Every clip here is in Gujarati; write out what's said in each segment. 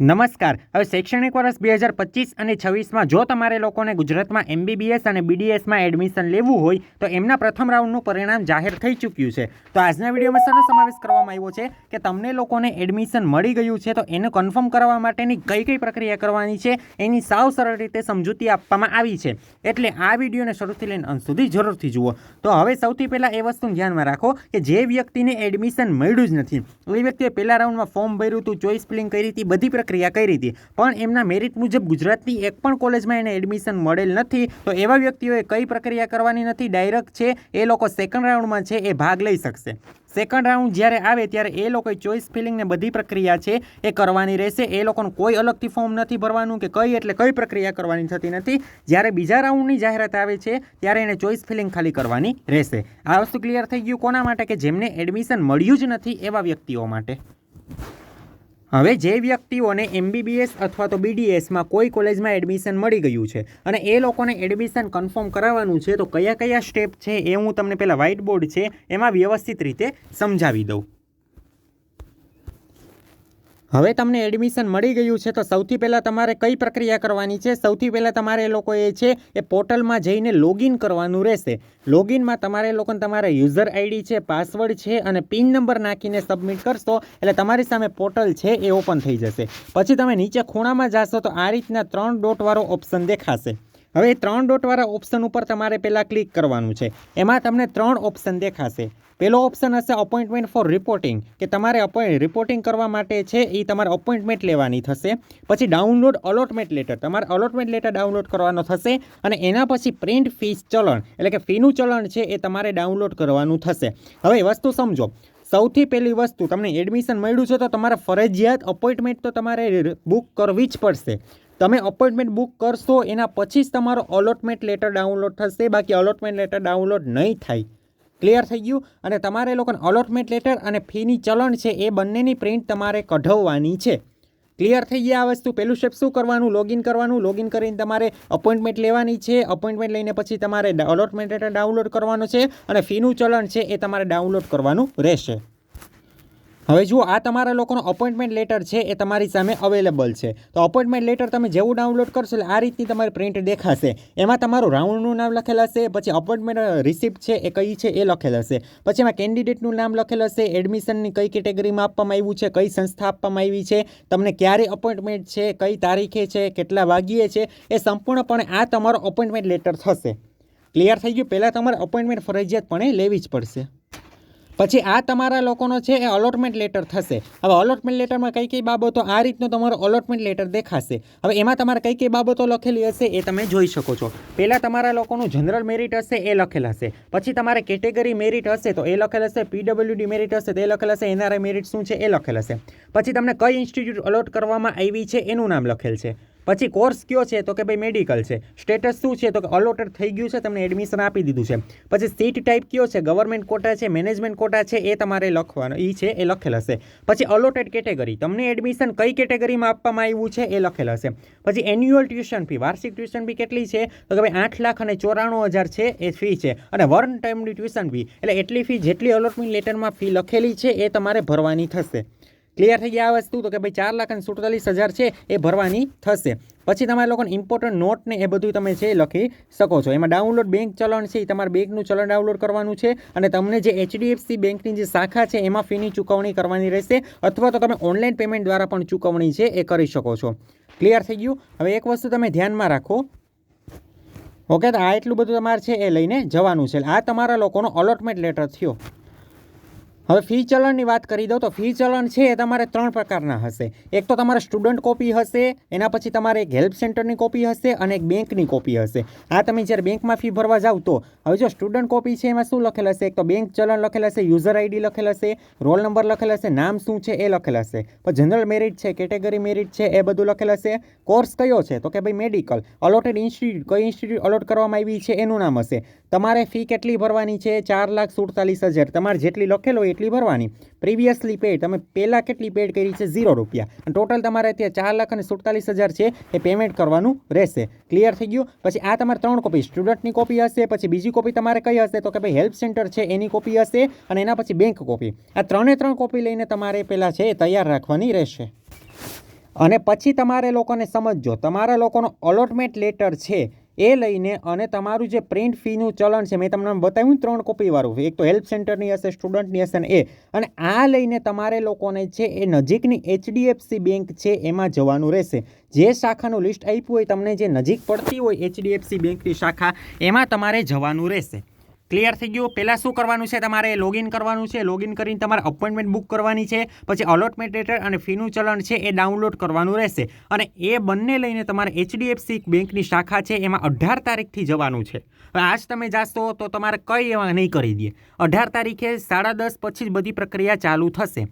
નમસ્કાર. હવે શૈક્ષણિક વર્ષ બે હજાર પચીસ અને છવ્વીસમાં જો તમારે લોકોને ગુજરાતમાં એમબીબીએસ અને બીડીએસમાં એડમિશન લેવું હોય, તો એમના પ્રથમ રાઉન્ડનું પરિણામ જાહેર થઈ ચૂક્યું છે. તો આજના વિડીયોમાં શાનો સમાવેશ કરવામાં આવ્યો છે કે તમને લોકોને એડમિશન મળી ગયું છે, તો એને કન્ફર્મ કરવા માટેની કઈ કઈ પ્રક્રિયા કરવાની છે, એની સાવ સરળ રીતે સમજૂતી આપવામાં આવી છે. એટલે આ વિડીયોને શરૂથી લઈને અંત સુધી જરૂરથી જુઓ. તો હવે સૌથી પહેલાં એ વસ્તુને ધ્યાનમાં રાખો કે જે વ્યક્તિને એડમિશન મળ્યું જ નથી. એ વ્યક્તિએ પહેલા રાઉન્ડમાં ફોર્મ ભર્યું હતું ચોઈસ ફિલિંગ કરી હતી બધી પ્રક્રિયા કરી હતી. પણ એમના મેરિટ મુજબ ગુજરાતની એક પણ કોલેજમાં એને એડમિશન મળેલ નથી. તો એવા વ્યક્તિઓએ કઈ પ્રક્રિયા કરવાની નથી. ડાયરેક્ટ છે, એ લોકો સેકન્ડ રાઉન્ડમાં છે, એ ભાગ લઈ શકશે. સેકન્ડ રાઉન્ડ જ્યારે આવે ત્યારે એ લોકોએ ચોઇસ ફિલિંગને બધી પ્રક્રિયા છે, એ કરવાની રહેશે. એ લોકોનું કોઈ અલગથી ફોર્મ નથી ભરવાનું કે કઈ એટલે કઈ પ્રક્રિયા કરવાની થતી નથી. જ્યારે બીજા રાઉન્ડની જાહેરાત આવે છે, ત્યારે એને ચોઇસ ફિલિંગ ખાલી કરવાની રહેશે. આ વસ્તુ ક્લિયર થઈ ગયું કોના માટે? કે જેમને એડમિશન મળ્યું જ નથી એવા વ્યક્તિઓ માટે. હવે જે વ્યક્તિઓને એમબીબીએસ અથવા તો બીડીએસમાં કોઈ કોલેજમાં એડમિશન મળી ગયું છે અને એ લોકોને એડમિશન કન્ફર્મ કરાવવાનું છે, તો કયા કયા સ્ટેપ છે એ હું તમને પહેલાં વ્હાઇટ બોર્ડ છે એમાં વ્યવસ્થિત રીતે સમજાવી દઉં. હવે તમને એડમિશન મળી ગયું છે, તો સૌથી પહેલાં તમારે કઈ પ્રક્રિયા કરવાની છે? સૌથી પહેલાં તમારે એ લોકો એ છે, એ પોર્ટલમાં જઈને લોગિન કરવાનું રહેશે. લોગિનમાં તમારે લોકોને તમારા યુઝર આઈડી છે પાસવર્ડ છે અને પિન નંબર નાખીને સબમિટ કરશો, એટલે તમારી સામે પોર્ટલ છે, એ ઓપન થઈ જશે. પછી તમે નીચે ખૂણામાં જાશો, તો આ રીતના ત્રણ ડોટવાળો ઓપ્શન દેખાશે. હવે ત્રણ ડોટવાળા ઓપ્શન ઉપર તમારે પહેલાં ક્લિક કરવાનું છે. એમાં તમને ત્રણ ઓપ્શન દેખાશે. પહેલો ઓપ્શન હશે અપોઇન્ટમેન્ટ ફોર રિપોર્ટિંગ કે તમારે અપોઇન્ટ રિપોર્ટિંગ કરવા માટે છે એ તમારે અપોઇન્ટમેન્ટ લેવાની થશે. પછી ડાઉનલોડ અલોટમેન્ટ લેટર તમારે અલોટમેન્ટ લેટર ડાઉનલોડ કરવાનો થશે અને એના પછી પ્રિન્ટ ફીસ ચલણ, એટલે કે ફીનું ચલણ છે એ તમારે ડાઉનલોડ કરવાનું થશે. હવે વસ્તુ સમજો, સૌથી પહેલી વસ્તુ, તમને એડમિશન મળ્યું છે તો તમારે ફરજિયાત અપોઇન્ટમેન્ટ તો તમારે બુક કરવી જ પડશે. તમે અપોઇન્ટમેન્ટ બુક કરશો, એના પછી જ તમારો અલોટમેન્ટ લેટર ડાઉનલોડ થશે. બાકી અલોટમેન્ટ લેટર ડાઉનલોડ નહીં થાય. ક્લિયર થઈ ગયું? અને તમારે લોકોને અલોટમેન્ટ લેટર અને ફીની ચલણ છે, એ બંનેની પ્રિન્ટ તમારે કઢાવવાની છે. ક્લિયર થઈ ગયા આ વસ્તુ? પહેલું સ્ટેપ શું કરવાનું? લોગિન કરવાનું? લોગિન કરીને તમારે અપોઇન્ટમેન્ટ લેવાની છે. અપોઇન્ટમેન્ટ લઈને પછી તમારે અલોટમેન્ટ લેટર ડાઉનલોડ કરવાનો છે અને ફીનું ચલણ છે, એ તમારે ડાઉનલોડ કરવાનું રહેશે. હવે જુઓ, આ તમારા લોકોનો અપોઇન્ટમેન્ટ લેટર છે, એ તમારી સામે અવેલેબલ છે. તો અપોઇન્ટમેન્ટ લેટર તમે જેવું ડાઉનલોડ કરશો એટલે આ રીતની તમારી પ્રિન્ટ દેખાશે. એમાં તમારું રાઉન્ડનું નામ લખેલ હશે, પછી અપોઇન્ટમેન્ટ રિસિપ્ટ છે, એ કઈ છે, એ લખેલ હશે. પછી એમાં કેન્ડિડેટનું નામ લખેલ હશે એડમિશનની કઈ કેટેગરીમાં આપવામાં આવ્યું છે, કઈ સંસ્થા આપવામાં આવી છે, તમને ક્યારે અપોઇન્ટમેન્ટ છે, કઈ તારીખે છે, કેટલા વાગ્યે છે, એ સંપૂર્ણપણે આ તમારો અપોઇન્ટમેન્ટ લેટર થશે. ક્લિયર થઈ ગયું? પહેલાં તમારે અપોઇન્ટમેન્ટ ફરજિયાતપણે લેવી જ પડશે. પછી આ તમારા લોકોનો છે, એ અલોટમેન્ટ લેટર થશે. હવે અલોટમેન્ટ લેટરમાં કઈ કઈ બાબતો, આ રીતનો તમારો અલોટમેન્ટ લેટર દેખાશે. હવે એમાં તમારે કઈ કઈ બાબતો લખેલી હશે, એ તમે જોઈ શકો છો. પહેલાં તમારા લોકોનું જનરલ મેરિટ હશે, એ લખેલ હશે. પછી તમારે કેટેગરી મેરિટ હશે, તો એ લખેલ હશે. પીડબ્લ્યુડી મેરિટ હશે, તો એ લખેલ હશે. એનઆરઆઈ મેરિટ શું છે, એ લખેલ હશે. પછી તમને કઈ ઇન્સ્ટિટ્યૂટ અલોટ કરવામાં આવી છે, એનું નામ લખેલ છે. પછી કોર્સ કયો છે તો કે ભાઈ મેડિકલ છે. સ્ટેટસ શું છે તો કે અલોટેડ થઈ ગયું છે, તમને એડમિશન આપી દીધું છે. પછી સીટ ટાઈપ કયો છે ગવર્મેન્ટ કોટા છે મેનેજમેન્ટ કોટા છે, એ તમારે લખવાનું એ છે, એ લખેલ હશે. પછી અલોટેડ કેટેગરી તમને એડમિશન કઈ કેટેગરીમાં આપવામાં આવ્યું છે, એ લખેલ હશે. પછી એન્યુઅલ ટ્યુશન ફી વાર્ષિક ટ્યુશન ફી કેટલી છે, તો કે ભાઈ આઠ લાખ અને ચોરાણું હજાર છે, એ ફી છે. અને વન ટાઈમની ટ્યુશન ફી એટલે એટલી ફી જેટલી અલોટમેન્ટ લેટરમાં ફી લખેલી છે, એ તમારે ભરવાની થશે. ક્લિયર થઈ ગયા આ વસ્તુ તો કે ભાઈ ચાર લાખ અને સુડતાલીસ હજાર છે, એ ભરવાની થશે. પછી તમારે લોકોને ઇમ્પોર્ટન્ટ નોટ ને એ બધું તમે છે લખી શકો છો. એમાં ડાઉનલોડ બેંક ચલણ છે એ તમારે બેંકનું ચલણ ડાઉનલોડ કરવાનું છે અને તમને જે એચડીએફસી બેંકની જે શાખા છે, એમાં ફીની ચૂકવણી કરવાની રહેશે અથવા તો તમે ઓનલાઈન પેમેન્ટ દ્વારા પણ ચૂકવણી છે એ કરી શકો છો. ક્લિયર થઈ ગયું? હવે એક વસ્તુ તમે ધ્યાનમાં રાખો. ઓકે તો આ એટલું બધું તમારે છે એ લઈને જવાનું છે. આ તમારા લોકોનો અલોટમેન્ટ લેટર થયો. હવે ફી ચલણની વાત કરી દઉં તો ફી ચલણ છે એ તમારે ત્રણ પ્રકારના હશે. એક તો તમારે સ્ટુડન્ટ કોપી હશે, એના પછી તમારે એક હેલ્પ સેન્ટરની કોપી હશે અને એક બેંકની કોપી હશે. આ તમે જ્યારે બેંકમાં ફી ભરવા જાઓ તો, હવે જો સ્ટુડન્ટ કોપી છે એમાં શું લખેલ હશે? એક તો બેંક ચલણ લખેલ હશે યુઝર આઈડી લખેલ હશે રોલ નંબર લખેલ હશે, નામ શું છે એ લખેલ હશે. પણ જનરલ મેરિટ છે કેટેગરી મેરિટ છે, એ બધું લખેલ હશે. કોર્સ કયો છે? તો કે ભાઈ મેડિકલ અલોટેડ ઇન્સ્ટિટ્યૂટ કઈ ઇન્સ્ટિટ્યૂટ અલોટ કરવામાં આવી છે? એનું નામ હશે. તમારે ફી કેટલી ભરવાની છે? ચાર લાખ સુડતાલીસ હજાર. તમારે જેટલી લખેલો હોય એટલી ભરવાની? પ્રીવિયસલી પેડ તમે પહેલાં કેટલી પેડ કરી છે? ઝીરો રૂપિયા. અને ટોટલ તમારે અત્યારે ચાર લાખ અને સુડતાલીસ હજાર છે, એ પેમેન્ટ કરવાનું રહેશે. ક્લિયર થઈ ગયું? પછી આ તમારે ત્રણ કોપી સ્ટુડન્ટની કોપી હશે, પછી બીજી કોપી તમારે કઈ હશે? તો કે ભાઈ હેલ્પ સેન્ટર છે, એની કોપી હશે, અને એના પછી બેંક કોપી આ ત્રણે ત્રણ કોપી લઈને તમારે પહેલાં છે એ તૈયાર રાખવાની રહેશે. અને પછી તમારે લોકોને સમજજો, તમારા લોકોનો અલોટમેન્ટ લેટર છે એ લઈને અને તમારું જે પ્રિન્ટ ફીનું ચલણ છે, મેં તમને બતાવ્યું ત્રણ કોપીવાળું એક તો હેલ્પ સેન્ટરની હશે સ્ટુડન્ટની હશે એ. અને આ લઈને તમારે લોકોને છે એ નજીકની એચડીએફસી બેંક છે એમાં જવાનું રહેશે. જે શાખાનું લિસ્ટ આપ્યું હોય, તમને જે નજીક પડતી હોય એચડીએફસી બેંકની શાખા, એમાં તમારે જવાનું રહેશે. ક્લિયર થઈ ગયું. પહેલાં શું કરવાનું છે? તમારે લોગિન કરવાનું છે. લોગિન કરીને તમારે અપોઇન્ટમેન્ટ બુક કરવાની છે. પછી અલોટમેન્ટ લેટર અને ફીનું ચલણ છે એ ડાઉનલોડ કરવાનું રહેશે. અને એ બંને લઈને તમારે એચડીએફસી બેંકની શાખા છે એમાં અઢાર તારીખથી જવાનું છે. હવે આજ તમે જાશો તો તમારે કંઈ એવા નહીં કરી દે. અઢાર તારીખે સાડા દસ પછી જ બધી પ્રક્રિયા ચાલુ થશે.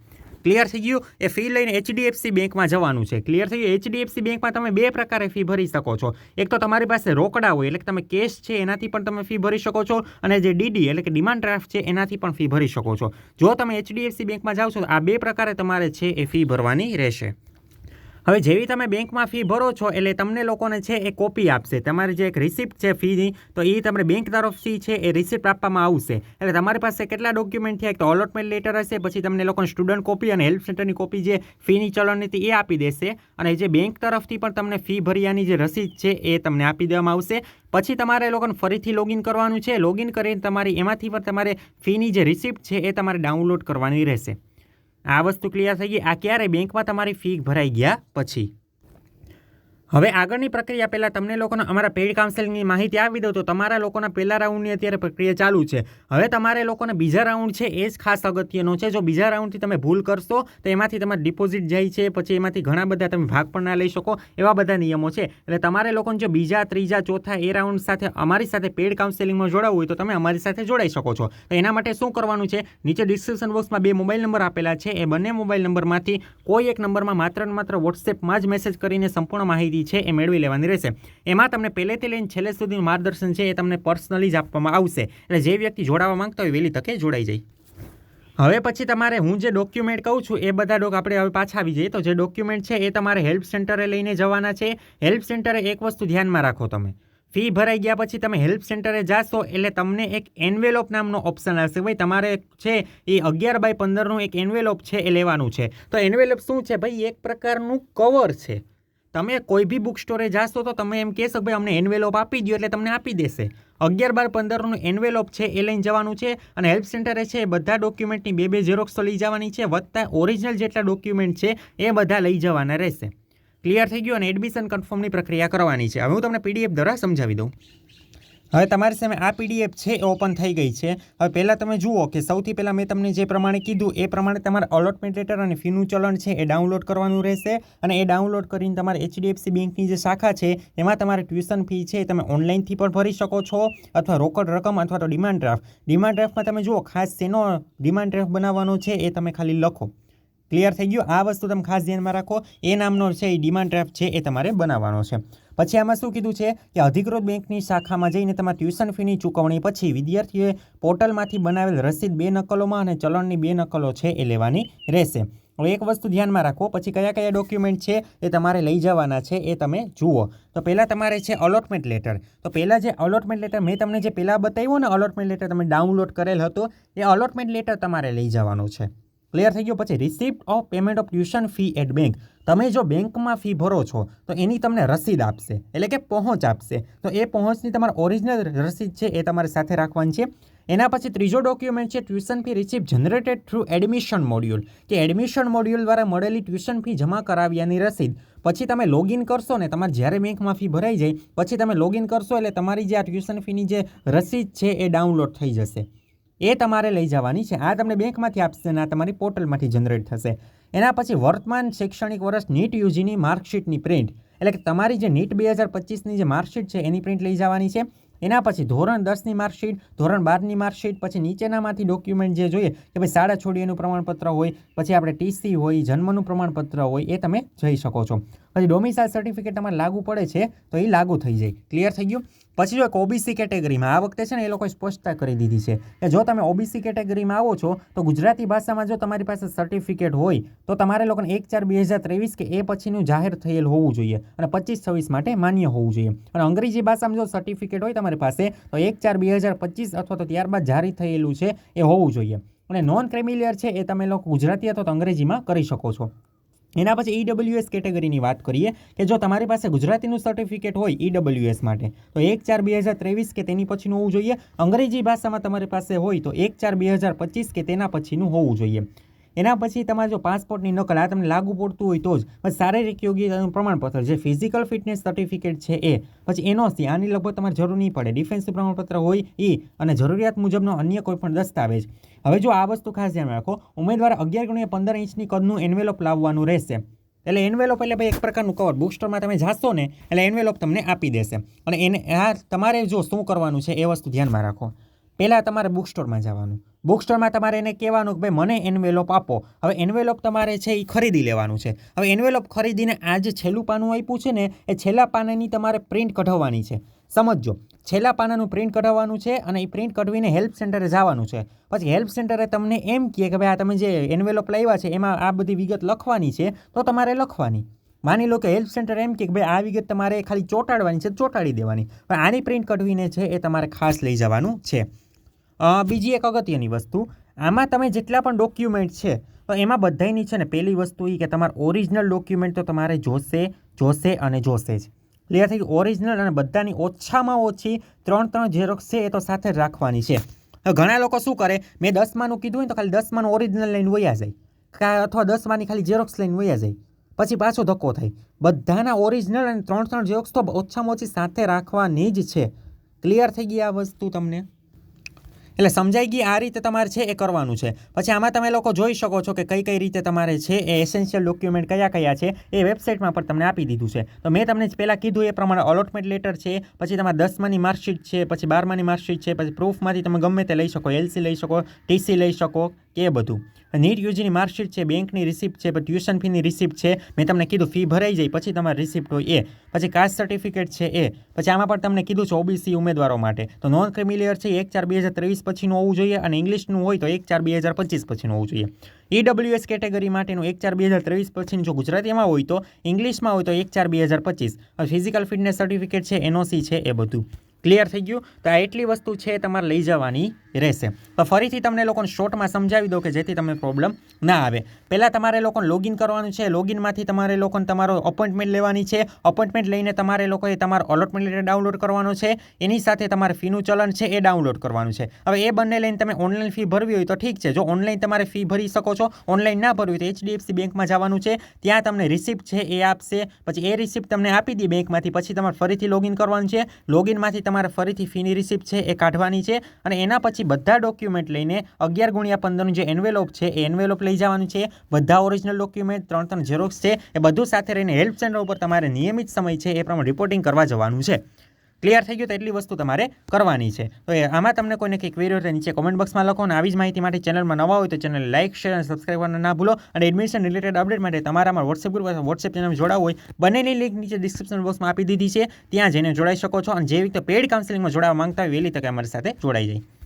ક્લિયર થઈ ગયું? એ ફી લઈને એચડીએફસી બેંકમાં જવાનું છે. ક્લિયર થઈ ગયું? એચડીએફસી બેંકમાં તમે બે પ્રકારે ફી ભરી શકો છો. એક તો તમારી પાસે રોકડા હોય, એટલે કે તમે કેશ છે, એનાથી પણ તમે ફી ભરી શકો છો. અને જે ડીડી એટલે કે ડિમાન્ડ ડ્રાફ્ટ છે, એનાથી પણ ફી ભરી શકો છો. જો તમે એચડીએફસી બેંકમાં જાઓ છો આ બે પ્રકારે તમારે છે એ ફી ભરવાની રહેશે. હવે જેવી તમે બેંકમાં ફી ભરો છો, એટલે તમને લોકોને છે એ કોપી આપશે. તમારી જે એક રિસિપ્ટ છે ફીની તો એ તમને બેંક તરફથી છે એ રિસિપ્ટ આપવામાં આવશે. એટલે તમારી પાસે કેટલા ડોક્યુમેન્ટ છે? એક તો અલોટમેન્ટ લેટર હશે, પછી તમને લોકોને સ્ટુડન્ટ કોપી અને હેલ્પ સેન્ટરની કોપી જે ફીની ચલણની એ આપી દેશે. અને જે બેંક તરફથી પણ તમને ફી ભર્યાની જે રસીદ છે એ તમને આપી દેવામાં આવશે. પછી તમારે લોકોને ફરીથી લોગિન કરવાનું છે. લોગિન કરીને તમારી, એમાંથી પણ તમારે ફીની જે રિસિપ્ટ છે એ તમારે ડાઉનલોડ કરવાની રહેશે. આ વસ્તુ ક્લિયર થઈ ગઈ. આ ક્યારે બેંકમાં તમારી ફી ભરાઈ ગયા પછી? હવે આગળની પ્રક્રિયા પહેલાં તમને લોકોને અમારા પેઇડ કાઉન્સેલિંગની માહિતી આપી દઉં તો તમારા લોકોના પહેલા રાઉન્ડની અત્યારે પ્રક્રિયા ચાલુ છે. હવે તમારે લોકોને બીજા રાઉન્ડ છે એ જ ખાસ અગત્યનો છે. જો બીજા રાઉન્ડથી તમે ભૂલ કરશો તો એમાંથી તમારે ડિપોઝિટ જાય છે, પછી એમાંથી ઘણા બધા તમે ભાગ પણ ના લઈ શકો એવા બધા નિયમો છે. એટલે તમારે લોકોને જો બીજા, ત્રીજા, ચોથા એ રાઉન્ડ સાથે અમારી સાથે પેઇડ કાઉન્સેલિંગમાં જોડાવું હોય તો તમે અમારી સાથે જોડાઈ શકો છો. તો એના માટે શું કરવાનું છે? નીચે ડિસ્ક્રિપ્શન બોક્સમાં બે મોબાઈલ નંબર આપેલા છે. એ બંને મોબાઈલ નંબરમાંથી કોઈ એક નંબરમાં માત્ર ને માત્ર વોટ્સએપમાં જ મેસેજ કરીને સંપૂર્ણ માહિતી છે, એ મેળવી લેવાની રહેશે. એમાં તમને પહેલેથી લઈને છેલ્લે સુધીનું માર્ગદર્શન છે એ તમને પર્સનલી જ આપવામાં આવશે. એટલે જે વ્યક્તિ જોડાવા માંગતા હોય વહેલી તકે જોડાઈ જાય. હવે પછી તમારે હું જે ડોક્યુમેન્ટ કહું છું, એ બધા ડોક આપણે હવે પાછા આવી જઈએ. તો જે ડોક્યુમેન્ટ છે, એ તમારે હેલ્પ સેન્ટરે લઈને જવાના છે. હેલ્પ સેન્ટરે એક વસ્તુ ધ્યાનમાં રાખો તમે. ફી ભરાઈ ગયા પછી તમે હેલ્પ સેન્ટરે જાશો, એટલે તમને એક એન્વેલોપ નામનો ઓપ્શન આવશે. ભાઈ, તમારે છે, એ અગિયાર બાય પંદરનું એક એન્વેલોપ છે, એ લેવાનું છે. તો એન્વેલોપ શું છે? ભાઈ, એક પ્રકારનું કવર છે. તમે કોઈ બી બુક સ્ટોરે જાશો તો તમે એમ કહેશો ભાઈ અમને એન્વેલોપ આપી દો એટલે તમને આપી દેશે. અગિયાર બાર પંદરનું એન્વેલોપ છે એ લઈને જવાનું છે અને હેલ્પ સેન્ટરે છે એ બધા ડોક્યુમેન્ટની બે બે ઝેરોક્સ તો લઈ જવાની છે વધતા ઓરિજિનલ જેટલા ડોક્યુમેન્ટ છે એ બધા લઈ જવાના રહેશે. ક્લિયર થઈ ગયું અને એડમિશન કન્ફર્મની પ્રક્રિયા કરવાની છે. હવે હું તમને પીડીએફ દ્વારા સમજાવી દઉં. હવે તમારી સામે આ પીડીએફ છે એ ઓપન થઈ ગઈ છે. હવે પહેલાં તમે જુઓ કે સૌથી પહેલાં મેં તમને જે પ્રમાણે કીધું, એ પ્રમાણે તમારે અલોટમેન્ટ લેટર અને ફીનું ચલણ છે એ ડાઉનલોડ કરવાનું રહેશે અને એ ડાઉનલોડ કરીને તમારે એચડીએફસી બેંકની જે શાખા છે, એમાં તમારે ટ્યુશન ફી છે તમે ઓનલાઈનથી પણ ભરી શકો છો અથવા રોકડ રકમ અથવા તો ડિમાન્ડ ડ્રાફ્ટ ડિમાન્ડ ડ્રાફ્ટમાં તમે જુઓ ખાસ શેનો ડિમાન્ડ ડ્રાફ્ટ બનાવવાનો છે એ તમે ખાલી લખો. ક્લિયર થઈ ગયું? આ વસ્તુ તમે ખાસ ધ્યાનમાં રાખો. એ નામનો છે એ ડિમાન્ડ ડ્રાફ્ટ છે એ તમારે બનાવવાનો છે. પછી આમાં શું કીધું છે કે અધિકૃત બેંકની શાખામાં જઈને તમારે ટ્યુશન ફીની ચૂકવણી પછી વિદ્યાર્થીઓએ પોર્ટલમાંથી બનાવેલ રસીદ બે નકલોમાં અને ચલણની બે નકલો છે એ લેવાની રહેશે. હવે એક વસ્તુ ધ્યાનમાં રાખો, પછી કયા કયા ડોક્યુમેન્ટ છે એ તમારે લઈ જવાના છે એ તમે જુઓ. તો પહેલાં તમારે છે અલોટમેન્ટ લેટર તો પહેલાં જે અલોટમેન્ટ લેટર મેં તમને જે પહેલાં બતાવ્યું ને અલોટમેન્ટ લેટર તમે ડાઉનલોડ કરેલ હતો, એ અલોટમેન્ટ લેટર તમારે લઈ જવાનું છે. ક્લિયર થઈ ગયો. પછી receipt of payment of tuition fee at bank તમે જો બેંકમાં ફી ભરો છો, તો એની તમને રસીદ આપશે. એટલે કે પહોંચ આપશે. તો એ પહોંચની તમારે ઓરિજિનલ રસીદ છે, એ તમારે સાથે રાખવાની છે. એના પછી ત્રીજો ડોક્યુમેન્ટ છે tuition fee receipt generated through admission module કે એડમિશન મોડ્યુલ દ્વારા મળેલી ટ્યુશન ફી જમા કરાવ્યાની રસીદ. પછી તમે લોગિન કરશો ને, તમારે જ્યારે બેંકમાં ફી ભરાઈ જાય, પછી તમે લોગિન કરશો એટલે તમારી જે આ ટ્યુશન ફીની જે રસીદ છે, એ ડાઉનલોડ થઈ જશે. એ તમારે લઈ જવાની છે. આ તમને બેંકમાંથી આપશે ને આ તમારી પોર્ટલમાંથી જનરેટ થશે. એના પછી વર્તમાન શૈક્ષણિક વર્ષ નીટ યુજીની માર્કશીટની પ્રિન્ટ. એટલે કે તમારી જે નીટ બે હજાર પચીસની જે માર્કશીટ છે, એની પ્રિન્ટ લઈ જવાની છે. એના પછી ધોરણ દસની માર્કશીટ, ધોરણ બારની માર્કશીટ, પછી નીચેનામાંથી ડોક્યુમેન્ટ જે જોઈએ કે ભાઈ શાળા છોડીએનું પ્રમાણપત્ર હોય, પછી આપણે ટીસી હોય, જન્મનું પ્રમાણપત્ર હોય, એ તમે જઈ શકો છો. પછી ડોમિસાઇલ સર્ટિફિકેટ તમારે લાગુ પડે છે, તો એ લાગુ થઈ જાય. ક્લિયર થઈ ગયું? પછી જો એક ઓબીસી કેટેગરીમાં આ વખતે છે ને એ લોકોએ સ્પષ્ટતા કરી દીધી છે કે જો તમે ઓબીસી કેટેગરીમાં આવો છો, તો ગુજરાતી ભાષામાં જો તમારી પાસે સર્ટિફિકેટ હોય, તો તમારે લોકોને એક ચાર બે હજાર ત્રેવીસ કે એ પછીનું જાહેર થયેલ હોવું જોઈએ અને પચીસ છવ્વીસ માટે માન્ય હોવું જોઈએ. અને અંગ્રેજી ભાષામાં જો સર્ટિફિકેટ હોય તમારી પાસે, તો એક ચાર બે હજાર પચીસ અથવા તો ત્યારબાદ જારી થયેલું છે એ હોવું જોઈએ. અને નોન ક્રેમિલિયર છે એ તમે લોકો ગુજરાતી અથવા તો અંગ્રેજીમાં કરી શકો છો. એના પછી ઈડબ્લ્યુએસ કેટેગરીની વાત કરીએ કે જો તમારી પાસે ગુજરાતીનું સર્ટિફિકેટ હોય ઈડબ્લ્યુએસ માટે, તો એક ચાર બે હજાર ત્રેવીસ કે તેની પછીનું હોવું જોઈએ. અંગ્રેજી ભાષામાં તમારી પાસે હોય તો એક ચાર બે હજાર પચીસ કે તેના પછીનું હોવું જોઈએ. એના પછી તમારે જો પાસપોર્ટની નકલ આ તમને લાગુ પડતું હોય તો જ. પછી શારીરિક યોગ્યતાનું પ્રમાણપત્ર જે ફિઝિકલ ફિટનેસ સર્ટિફિકેટ છે એ. પછી એનઓસી આની લગભગ તમારે જરૂર નહીં પડે. ડિફેન્સનું પ્રમાણપત્ર હોય એ અને જરૂરિયાત મુજબનો અન્ય કોઈપણ દસ્તાવેજ. હવે જો આ વસ્તુ ખાસ ધ્યાન રાખો. ઉમેદવાર અગિયાર ગુણ્યા પંદર ઇંચની કદનું એન્વેલોપ લાવવાનું રહેશે. એટલે એન્વેલોપ એટલે ભાઈ એક પ્રકારનું કવર બુક સ્ટોરમાં તમે જાશો ને, એટલે એન્વેલોપ તમને આપી દેશે. અને એને આ તમારે જો શું કરવાનું છે એ વસ્તુ ધ્યાનમાં રાખો. પહેલાં તમારે બુક સ્ટોરમાં જવાનું. બુક સ્ટોરમાં તમારે એને કહેવાનું કે ભાઈ, મને એન્વેલોપ આપો. હવે એન્વેલોપ તમારે છે એ ખરીદી લેવાનું છે. હવે એન્વેલોપ ખરીદીને આ જે છેલ્લું પાનું આપ્યું છે ને, એ છેલ્લા પાનાની તમારે પ્રિન્ટ કઢાવવાની છે. સમજો છેલ્લા પાનાનું પ્રિન્ટ કઢાવવાનું છે અને એ પ્રિન્ટ કઢવીને હેલ્પ સેન્ટરે જવાનું છે. પછી હેલ્પ સેન્ટરે તમને એમ કહે કે ભાઈ, આ તમે જે એન્વેલોપ લાવ્યા છે, એમાં આ બધી વિગત લખવાની છે, તો તમારે લખવાની. માની લો કે હેલ્પ સેન્ટર એમ કે ભાઈ, આ વિગત તમારે ખાલી ચોંટાડવાની છે, ચોંટાડી દેવાની. પણ આની પ્રિન્ટ કઢવીને છે એ તમારે ખાસ લઈ જવાનું છે. બીજી એક અગત્યની વસ્તુ. આમાં તમે જેટલા પણ ડોક્યુમેન્ટ છે, તો એમાં બધાયની છે ને પહેલી વસ્તુ એ કે તમારે ઓરિજિનલ ડોક્યુમેન્ટ તો તમારે જોશે જોશે અને જોશે જ. ક્લિયર થઈ ગયું? ઓરિજિનલ અને બધાની ઓછામાં ઓછી ત્રણ ત્રણ ઝેરોક્સ છે એ તો સાથે રાખવાની છે. ઘણા લોકો શું કરે? મેં દસમાનું કીધું હોય તો ખાલી દસમાનું ઓરિજિનલ લઈને વયા જાય. અથવા દસમાની ખાલી ઝેરોક્સ લઈને વયા જાય. પછી પાછો ધક્કો થાય. બધાના ઓરિજિનલ અને ત્રણ ત્રણ ઝેરોક્સ તો ઓછામાં ઓછી સાથે રાખવાની જ છે. ક્લિયર થઈ ગઈ આ વસ્તુ તમને? એટલે સમજાઈ ગઈ આ રીતે તમારે છે એ કરવાનું છે. પછી આમાં તમે લોકો જોઈ શકો છો કે કઈ કઈ રીતે તમારે છે એ એસેન્શિયલ ડોક્યુમેન્ટ કયા કયા છે એ વેબસાઇટમાં પણ તમને આપી દીધું છે. તો મેં તમને પહેલાં કીધું એ પ્રમાણે અલોટમેન્ટ લેટર છે, પછી તમારે દસમાની માર્કશીટ છે, પછી બારમાની માર્કશીટ છે, પછી પ્રૂફમાંથી તમે ગમે તે લઈ શકો એલસી લઈ શકો ટીસી લઈ શકો કે બધું? નીટ યુજીની માર્કશીટ છે, બેંકની રિસિપ્ટ છે ટ્યુશન ફીની રિસિપ્ટ છે. મેં તમને કીધું ફી ભરાઈ જાય, પછી તમારી રિસિપ્ટ હોય એ. પછી કાસ્ટ સર્ટિફિકેટ છે એ. પછી આમાં પણ તમને કીધું છે ઓબીસી ઉમેદવારો માટે. તો નોન ક્રિમિલિયર છે, એક ચાર બે હજાર ત્રેવીસ પછીનું હોવું જોઈએ અને ઇંગ્લિશનું હોય તો એક ચાર બે હજાર પચીસ પછીનું હોવું જોઈએ. ઈડબ્લ્યુએસ કેટેગરી માટેનું એક ચાર બે હજાર ત્રેવીસ પછીનું જો ગુજરાતીમાં હોય તો ઇંગ્લિશમાં હોય તો એક ચાર બે હજાર પચીસ. ફિઝિકલ ફિટનેસ સર્ટિફિકેટ છે, એનઓસી છે, એ બધું. ક્લિયર થઈ ગયું. તો આ એટલી વસ્તુ છે તમારે લઈ જવાની રહેશે. તો ફરીથી તમને લોકોને શોર્ટમાં સમજાવી દો કે જેથી તમને પ્રોબ્લેમ ના આવે. પહેલાં તમારે લોકોને લોગિન કરવાનું છે. લોગિનમાંથી તમારે લોકોને તમારો અપોઇન્ટમેન્ટ લેવાની છે. અપોઇન્ટમેન્ટ લઈને તમારે લોકોએ તમારો અલોટમેન્ટ લેટર ડાઉનલોડ કરવાનો છે. એની સાથે તમારે ફીનું ચલણ છે એ ડાઉનલોડ કરવાનું છે. હવે એ બંને લઈને તમે ઓનલાઈન ફી ભરવી હોય તો ઠીક છે. જો ઓનલાઈન તમારે ફી ભરી શકો છો ઓનલાઈન ના ભરવી તો એચડીએફસી બેંકમાં જવાનું છે. ત્યાં તમને રિસિપ્ટ છે એ આપશે. પછી એ રિસિપ્ટ તમને આપી દે બેંકમાંથી. પછી તમારે ફરીથી લોગિન કરવાનું છે. લોગિનમાંથી તમારે ફરીથી ફીની રિસિપ્ટ છે એ કાઢવાની છે અને એના પછી બધા ડોક્યુમેન્ટ લઈને અગિયાર ગુણ્યા પંદરનું જે એન્વેલોપ છે એ એન્વેલોપ લઈ જવાનું છે. બધા ઓરિજિનલ ડોક્યુમેન્ટ ત્રણ ત્રણ ઝેરોક્સ છે, એ બધું સાથે રહીને હેલ્પ સેન્ટર ઉપર તમારે નિયમિત સમય છે એ પ્રમાણે રિપોર્ટિંગ કરવા જવાનું છે. ક્લિયર થઈ ગયું તો એટલી વસ્તુ તમારે કરવાની છે. તો આમાં તમને કોઈને કંઈક ક્વેરી હોય તો નીચે કોમેન્ટ બોક્સમાં લખો અને આવી જ માહિતી માટે ચેનલમાં નવા હોય તો ચેનલ લાઇક શેર અને સબસ્ક્રાઈબ કરવાનું ના ભૂલો. અને એડમિશન રિલેટેડ અપડેટ માટે તમારામાં વોટ્સએપ ગ્રુપ અથવા વોટ્સએપ ચેનલ જોડાવું હોય, બનેલી લિંક નીચે ડિસ્ક્રિપ્શન બોક્સમાં આપી દીધી છે. ત્યાં જઈને જોડાઈ શકો છો અને જે રીતે પેડ કાઉન્સિલિંગમાં જોડાવા માંગતા હોય, વહેલી તકે અમારી સાથે જોડાઈ જાય.